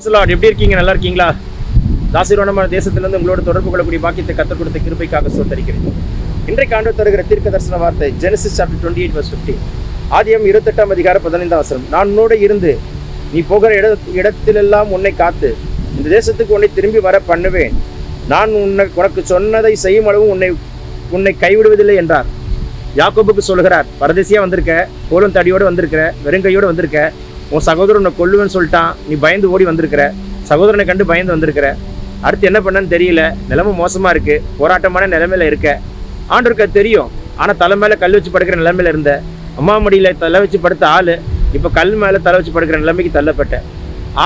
பிசலாட் எப்படி இருக்கீங்க? நல்லா இருக்கீங்களா? தாசிரோனமான தேசத்திலிருந்து உங்களோட தொடர்பு கொள்ளக்கூடிய பாக்கியத்தை கற்றுக் கொடுத்த கிருபைக்காக சோத்தரிக்கிறேன். இன்றைக்கு ஆண்டு தருகிற தீர்க்க தரிசன வார்த்தை Genesis chapter twenty eight verse ஆதியம் இருபத்தெட்டாம் அதிகார பதினைந்தாம் வசனம். நான் உன்னோட இருந்து நீ போகிற இட இடத்திலெல்லாம் உன்னை காத்து இந்த தேசத்துக்கு உன்னை திரும்பி வர பண்ணுவேன். நான் உன்னை உனக்கு சொன்னதை செய்யும் அளவு உன்னை உன்னை கைவிடுவதில்லை என்றார். யாக்கோபுக்கு சொல்கிறார் பரதேசியாக வந்திருக்க கோலம் தடியோடு வந்திருக்கிற வெறுங்கையோடு வந்திருக்க உன் சகோதரனை கொல்லுவேன்னு சொல்லிட்டான். நீ பயந்து ஓடி வந்திருக்கிற. சகோதரனை கண்டு பயந்து வந்திருக்கிற. அடுத்து என்ன பண்ணன்னு தெரியல. நிலைமை மோசமாக இருக்கு. போராட்டமான நிலைமையில இருக்க. ஆண்டவருக்கு அது தெரியும். ஆனால் தலை மேலே கல் வச்சு படுக்கிற நிலைமையில் இருந்த. அம்மா மடியில் தலை வச்சு படுத்த ஆள் இப்போ கல் மேலே தலை வச்சு படுக்கிற நிலைமைக்கு தள்ளப்பட்ட.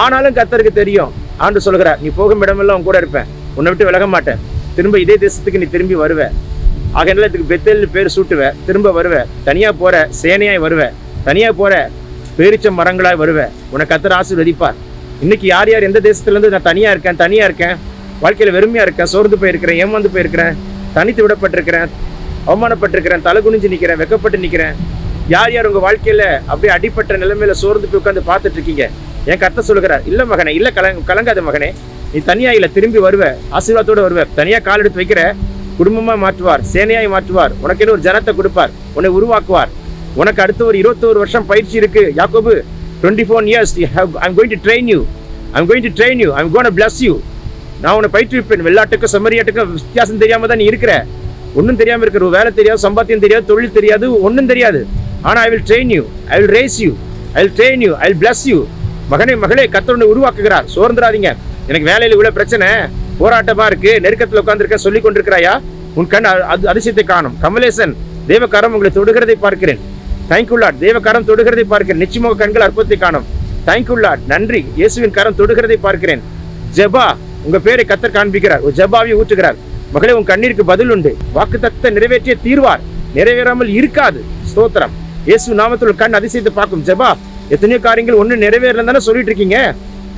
ஆனாலும் கத்தருக்கு தெரியும். ஆண்டு சொல்கிறார் நீ போகும் இடமெல்லாம் உன் கூட இருப்பேன். உன்னை விட்டு விலக மாட்டேன். திரும்ப இதே தேசத்துக்கு நீ திரும்பி வருவ. ஆகையினால இதுக்கு பெத்தல் பேர் சூட்டுவ. திரும்ப வருவ. தனியாக போகிற சேனையாய் வருவ. தனியாக போகிற பேரிச்ச மரங்களாய் வருவ. உனக்கு கத்தர் ஆசீர்வதிப்பார். இன்னைக்கு யார் யார் எந்த தேசத்துலேருந்து நான் தனியாக இருக்கேன் தனியாக இருக்கேன்? வாழ்க்கையில் வெறுமையாக இருக்கேன் சோர்ந்து போயிருக்கிறேன் ஏமாந்து போயிருக்கிறேன் தனித்து விடப்பட்டிருக்கிறேன் அவமானப்பட்டிருக்கிறேன் தலை குனிஞ்சு நிற்கிறேன் வெக்கப்பட்டு நிற்கிறேன் யார் யார் உங்கள் வாழ்க்கையில் அப்படியே அடிப்பட்ட நிலைமையில சோர்ந்து போய் உட்காந்து பார்த்துட்டு இருக்கீங்க? என் கத்த சொல்லுகிறார் இல்லை மகனே இல்லை கலங் கலங்காத மகனே நீ தனியாக இல்லை திரும்பி வருவ ஆசீர்வாதத்தோட வருவ. தனியாக கால் எடுத்து வைக்கிற குடும்பமாக மாற்றுவார் சேனையாய் மாற்றுவார். உனக்கென்னு ஒரு ஜனத்தை கொடுப்பார் உன்னை உருவாக்குவார். உனக்கு அடுத்த ஒரு இருபத்தோரு வருஷம் பயிற்சி இருக்கு. யாக்கோபு twenty four years I'm going to train you I'm going to train you I'm gonna bless you நான் உன்னை பயிற்றுவிப்பேன். வெள்ளாட்டுக்கும் செம்மறியாட்டுக்கும் வித்தியாசம் தெரியாம தான் நீ இருக்கிற. ஒன்றும் தெரியாம இருக்கிற ஒரு வேலை தெரியாது சம்பாத்தியம் தெரியாது தொழில் தெரியாது ஒன்றும் தெரியாது. ஆனால் I will train you I will raise you I will train you I will bless you மகனே மகளே கத்தருனை உருவாக்குகிறார். சோர்ந்துடாதீங்க எனக்கு வேலையில் உள்ள பிரச்சனை. போராட்டமாக இருக்கு. நெருக்கத்தில் உட்காந்துருக்க சொல்லி கொண்டிருக்கிறாயா? உன் கண் அது அதிசயத்தை காணும். கமலேசன் தேவக்காரம் உங்களை தொடுகிறதை பார்க்கிறேன். தேங்க்யூலாட் லாட் கரம் தொடுகிறதை பார்க்கிறேன். நிச்சயமாக கண்கள் அற்புதத்தை காணும். தேங்க்யூலாட் நன்றி. இயேசுவின் கரம் தொடுகிறதை பார்க்கிறேன். ஜெபா உங்க பேரை கத்தர் காண்பிக்கிறார். ஒரு ஜெபாவை ஊற்றுகிறார். மகளே உன் கண்ணீருக்கு பதில் உண்டு. வாக்குத்தத்தத்தை நிறைவேற்றிய தீர்வார். நிறைவேறாமல் இருக்காது. ஸ்தோத்திரம். இயேசு நாமத்தில் கண் அதிசயத்தை பார்க்கும். ஜெபா எத்தனையோ காரியங்கள் ஒன்று நிறைவேறலன்னு தானே சொல்லிட்டு இருக்கீங்க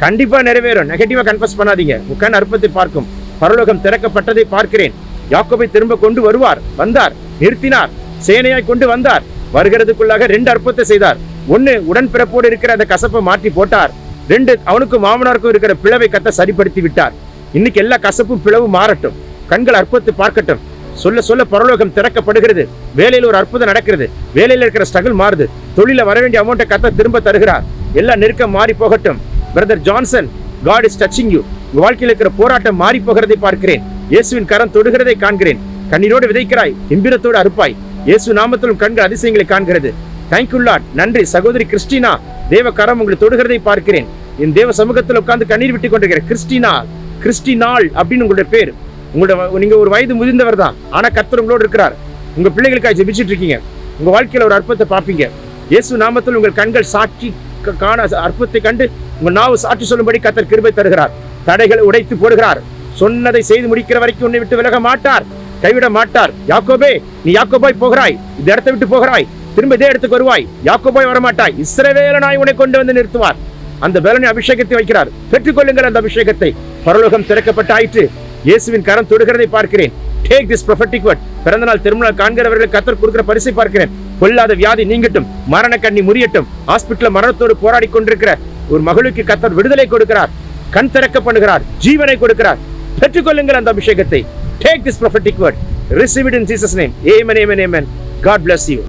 கண்டிப்பா நிறைவேறும். நெகட்டிவா கன்ஃபஸ் பண்ணாதீங்க. உன் கண் அற்பத்தை பார்க்கும். பரலோகம் திறக்கப்பட்டதை பார்க்கிறேன். யாக்கோபை திரும்ப கொண்டு வருவார். வந்தார். நிறுத்தினார். சேனையாய் கொண்டு வந்தார். வருகிறதுக்குள்ளாக ரெண்டு அற்புதத்தை செய்தார். ஒண்ணு உடன்பிறப்போடு இருக்கிற அந்த கசப்பை மாற்றி போட்டார். ரெண்டு அவனுக்கும் மாமனாருக்கும் இருக்கிற பிளவை கத்த சரிப்படுத்தி விட்டார். இன்னைக்கு எல்லா கசப்பும் பிளவும் மாறட்டும். கண்கள் அற்புதத்தை பார்க்கட்டும். சொல்ல சொல்ல பரலோகம் திறக்கப்படுகிறது. வேலையில ஒரு அற்புதம் நடக்கிறது. வேலையில இருக்கிற ஸ்ட்ரகிள் மாறுது. தொழில வர வேண்டிய அமௌண்ட்டை கத்த திரும்ப தருகிறார். எல்லாம் நெருக்கம் மாறி போகட்டும். Brother Johnson God is touching you வாழ்க்கையில் இருக்கிற போராட்டம் மாறி போகிறதை பார்க்கிறேன். இயேசுவின் கரம் தொடுகிறதை காண்கிறேன். கண்ணீரோடு விதைக்கிறாய். இம்பிரத்தோடு அறுப்பாய். இயேசு நாமத்திலும் கண்கள் அதிசயங்களை காண்கிறது. தேங்க்யூ லாட் நன்றி சகோதரி கிறிஸ்டினா தேவ கரம் உங்களை தொடுகிறதை பார்க்கிறேன். என் தேவ சமூகத்தில் உட்கார்ந்து கண்ணீர் விட்டு கொண்டிருக்கிற கிறிஸ்டினா கிறிஸ்டினாள் அப்படின்னு உங்களுடைய பேர். உங்களோட நீங்க ஒரு வயது முதிர்ந்தவர் தான். ஆனா கத்தர் உங்களோடு இருக்கிறார். உங்க பிள்ளைகளுக்காக ஜெபிச்சுட்டு இருக்கீங்க. உங்க வாழ்க்கையில ஒரு அற்புதத்தை பார்ப்பீங்க. இயேசு நாமத்தில் உங்கள் கண்கள் சாட்சி க- காண அற்புதத்தை கண்டு உங்கள் நாவு சாட்சி சொல்லும்படி கர்த்தர் கிருபை தருகிறார். தடைகளை உடைத்து போடுகிறார். சொன்னதை செய்து முடிக்கிற வரைக்கும் உன்னை விட்டு விலக மாட்டார். கைவிட மாட்டார். யாக்கோபே நீ யாக்கோபாய் போகிறாய். இந்த இடத்தை விட்டு போகிறாய். திரும்ப இதே இடத்துக்கு வருவாய். யாக்கோபாய் வரமாட்டாய். இஸ்ரவேலனாய் உன்னை கொண்டு வந்து நிறுத்துவார். அந்த பலனை அபிஷேகத்தை வைக்கிறார். பெற்றுக்கொள்ளுங்கள் அந்த அபிஷேகத்தை. பரலோகம் திறக்கப்பட்டாயிற்று. இயேசுவின் கரம் தொடுகிறதை பார்க்கிறேன். Take this prophetic word. பிறந்தநாள் திருமணம் காண்கிறவர்கள் கத்தர் கொடுக்கிற பரிசை பார்க்கிறேன். கொல்லாத வியாதி நீங்கட்டும். மரண கண்ணி முறியட்டும். ஹாஸ்பிட்டல் மரணத்தோடு போராடி கொண்டிருக்கிற ஒரு மகளுக்கு கத்தர் விடுதலை கொடுக்கிறார். கண் திறக்க பண்ணுகிறார். ஜீவனை கொடுக்கிறார். பெற்றுக்கொள்ளுங்கள் அந்த அபிஷேகத்தை. Take this prophetic word, receive it in Jesus' name. Amen, amen, amen. God bless you.